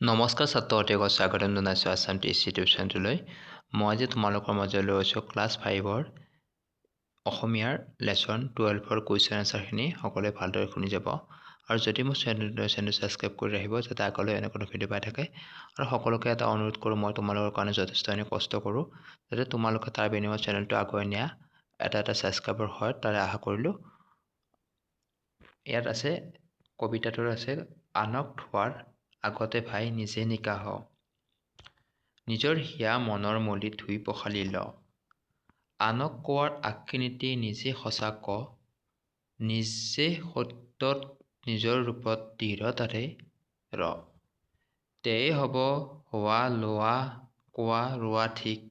নমস্কাৰ ছাত্ৰ ছাত্ৰীসকল স্বাগতম জনাইছোঁ আছাম টি চি ইউটিউব চেনেলটোলৈ। মই আজি তোমালোকৰ মাজলৈ আছোঁ ক্লাছ ফাইভৰ অসমীয়াৰ লেচন টুৱেলভৰ কুৱেশ্যন এনচাৰখিনি। সকলোৱে ভালদৰে শুনি যাব। আৰু যদি মোৰ চেনেলটো চেনেল ছাবস্ক্ৰাইব কৰি ৰাখিব যাতে আগলৈ এনেকুৱা ভিডিঅ' পাই থাকে। আৰু সকলোকে এটা অনুৰোধ কৰোঁ মই তোমালোকৰ কাৰণে যথেষ্টখিনি কষ্ট কৰোঁ যাতে তোমালোকে তাৰ বিনিময়ত চেনেলটো আগুৱাই নিয়া। এটা এটা ছাবস্ক্ৰাইবাৰ হয় তাৰে আশা কৰিলোঁ। ইয়াত আছে কবিতাটোৰ আছে আনক থোৱাৰ আগতে ভাই নিজে নিকা হ। নিজৰ হিয়া মনৰ মলি ধুই পখালি ল। আনক কোৱাৰ আক্ষিনীতি নিজে সঁচা ক। নিজে সত্যত নিজৰ ৰূপত দৃঢ়তাৰে ৰ। তেয়ে হ'ব হোৱা লোৱা কোৱা ৰোৱা ঠিক।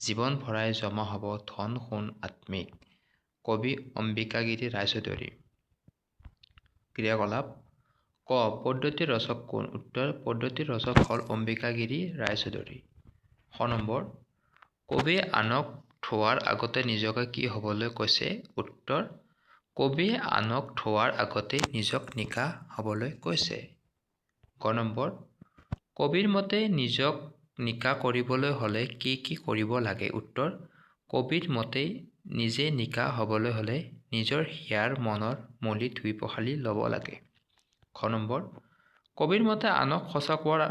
জীৱন ভৰাই জমা হ'ব ধন সোণ আত্মিক। কবি অম্বিকাগিৰি ৰায়চৌধুৰী। ক্ৰিয়াকলাপ ক পদ্ধতিৰ ৰচক কোন? উত্তৰ পদ্ধতিৰ ৰচক হ'ল অম্বিকাগিৰি ৰায়চৌধুৰী। শ নম্বৰ কবিয়ে আনক থোৱাৰ আগতে নিজকে কি হ'বলৈ কৈছে? উত্তৰ কবিয়ে আনক থোৱাৰ আগতে নিজক নিকা হ'বলৈ কৈছে। গ নম্বৰ কবিৰ মতে নিজক নিকা কৰিবলৈ হ'লে কি কি কৰিব লাগে? উত্তৰ কবিৰ মতে নিজে নিকা হ'বলৈ হ'লে নিজৰ হিয়াৰ মনৰ মলি ধুই পখালি ল'ব লাগে। খ নম্বৰ। কবিৰ মতে আনক সঁচা কোৱাৰ,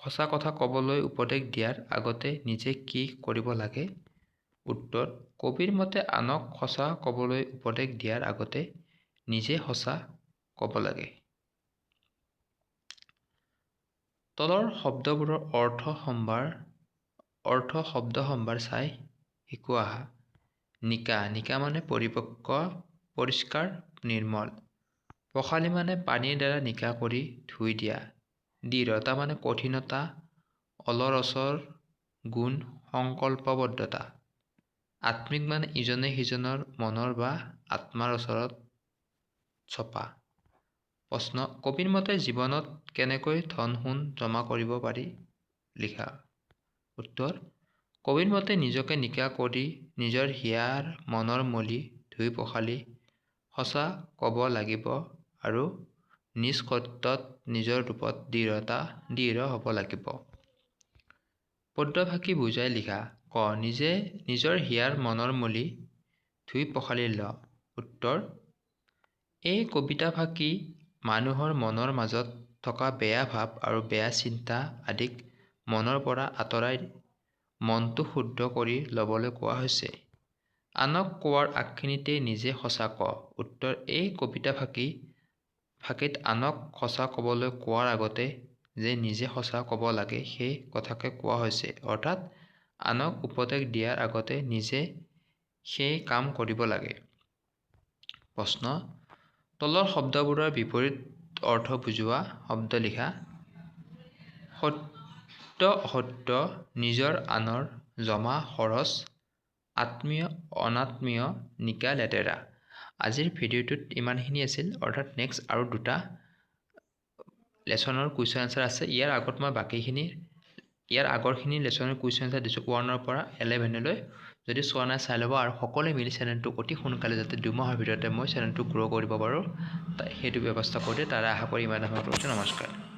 সঁচা কথা ক'বলৈ উপদেশ দিয়াৰ আগতে নিজে কি কৰিব লাগে? উত্তৰ, কবিৰ মতে আনক সঁচা ক'বলৈ উপদেশ দিয়াৰ আগতে নিজে সঁচা ক'ব লাগে। তলৰ শব্দবোৰৰ অৰ্থ সম্ভাৰ, অৰ্থ শব্দ সম্ভাৰ চাই শিকো আহা। নিকা নিকা মানে পৰিপক্ক, পৰিষ্কাৰ, নিৰ্মল। পখালি মানে পানীৰ দ্বাৰা নিকা কৰি ধুই দিয়া। দৃঢ়তা মানে কঠিনতা অলৰচৰ গুণ সংকল্পবদ্ধতা। আত্মিক মানে ইজনে সিজনৰ মনৰ বা আত্মাৰ ওচৰত ছপা। প্ৰশ্ন কবিৰ মতে জীৱনত কেনেকৈ ধন সোণ জমা কৰিব পাৰি? লিখা। উত্তৰ কবিৰ মতে নিজকে নিকা কৰি নিজৰ হিয়াৰ মনৰ মলি ধুই পখালি সঁচা ক'ব লাগিব আৰু নিজ সত্যত নিজৰ ৰূপত দৃঢ়তা দৃঢ় হ'ব লাগিব। পদ্যভাষী বুজাই লিখা ক নিজে নিজৰ হিয়াৰ মনৰ মলি ধুই পখালি ল। উত্তৰ এই কবিতাফাকি মানুহৰ মনৰ মাজত থকা বেয়া ভাৱ আৰু বেয়া চিন্তা আদিক মনৰ পৰা আঁতৰাই মনটো শুদ্ধ কৰি ল'বলৈ কোৱা হৈছে। আনক কোৱাৰ আক্ষিনীতে নিজে সঁচা ক। উত্তৰ এই কবিতাফাকি ফাঁকিত আনক সঁচা ক'বলৈ কোৱাৰ আগতে যে নিজে সঁচা ক'ব লাগে সেই কথাকে কোৱা হৈছে। অৰ্থাৎ আনক উপদেশ দিয়াৰ আগতে নিজে সেই কাম কৰিব লাগে। প্ৰশ্ন তলৰ শব্দবোৰৰ বিপৰীত অৰ্থ বুজোৱা শব্দ লিখা সত্য অসত্য নিজৰ আনৰ জমা খৰচ আত্মীয় অনাত্মীয় নিকা লেতেৰা। আজিৰ ভিডিঅ'টোত ইমানখিনি আছিল। অৰ্থাৎ নেক্সট আৰু দুটা লেচনৰ কুৱেশ্যন এনচাৰ আছে। ইয়াৰ আগত মই বাকীখিনি ইয়াৰ আগৰখিনি লেচনৰ কুৱেশ্যন এনচাৰ দিছোঁ ওৱানৰ পৰা এলেভেনলৈ যদি চোৱা নাই চাই ল'ব আৰু সকলোৱে মিলি চেনেলটো অতি সোনকালে যাতে দুমাহৰ ভিতৰতে মই চেনেলটো গ্ৰ' কৰিব পাৰোঁ। সেইটো ব্যৱস্থা কৰি দিয়ে। তাৰে আশা কৰি ইমান নমস্কাৰ।